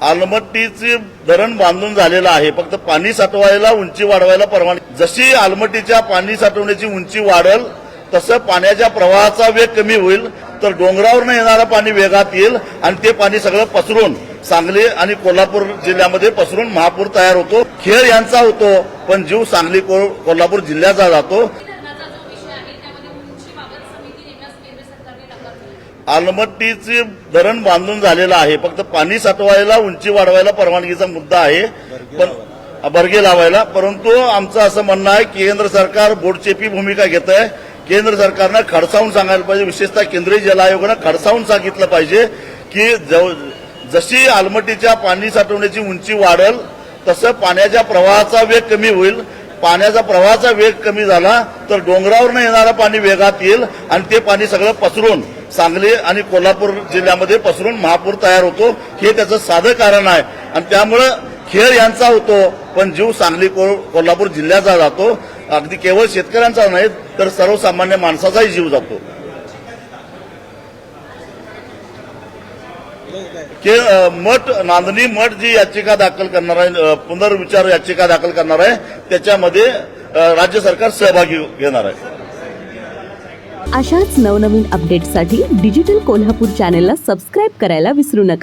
आलमट्टीचे धरण बांधून झालेलं आहे. फक्त पाणी साठवायला उंची वाढवायला परवानगी. जशी आलमट्टीच्या पाणी साठवण्याची उंची वाढल तसं पाण्याच्या प्रवाहाचा वेग कमी होईल तर डोंगरावरनं येणारं पाणी वेगात येईल आणि ते पाणी सगळं पसरून सांगली आणि कोल्हापूर जिल्ह्यामध्ये पसरून महापूर तयार होतो. खेळ यांचा होतो पण जीव सांगली को- कोल्हापूर जिल्ह्याचा जातो. आलमट्टीचे धरण बांधून झालेलं आहे. फक्त पाणी साठवायला उंची वाढवायला परवानगीचा मुद्दा आहे. पण बर्गे लावायला. परंतु आमचं असं म्हणणं आहे केंद्र सरकार बोटचेपी भूमिका घेत आहे केंद्र सरकारनं खडसावून सांगायला पाहिजे. विशेषतः केंद्रीय जल आयोगानं खडसावून सांगितलं पाहिजे की जशी आलमट्टीच्या पाणी साठवण्याची उंची वाढल तसं पाण्याच्या प्रवाहाचा वेग कमी होईल. पाण्याचा प्रवाहाचा वेग कमी झाला तर डोंगरावरनं येणारं पाणी वेगात येईल आणि ते पाणी सगळं पसरून सांगली आणि कोल्हापूर जिल्ह्यामध्ये पसरून महापूर तयार होतो. हे त्याचं साधं कारण आहे. आणि त्यामुळं खेळ यांचा होतो पण जीव सांगली को- कोल्हापूर जिल्ह्याचा जातो. अगदी केवळ शेतकऱ्यांचा नाही तर सर्वसामान्य माणसाचाही जीव जातो. की मठ नांदणी मठ जी याचिका दाखल करणार आहे पुनर्विचार याचिका दाखल करणार आहे त्याच्यामध्ये राज्य सरकार सहभागी घेणार आहे. अशाच नवनवीन अपडेटसाठी डिजिटल कोल्हापूर चॅनेलला सबस्क्राईब करायला विसरू नका.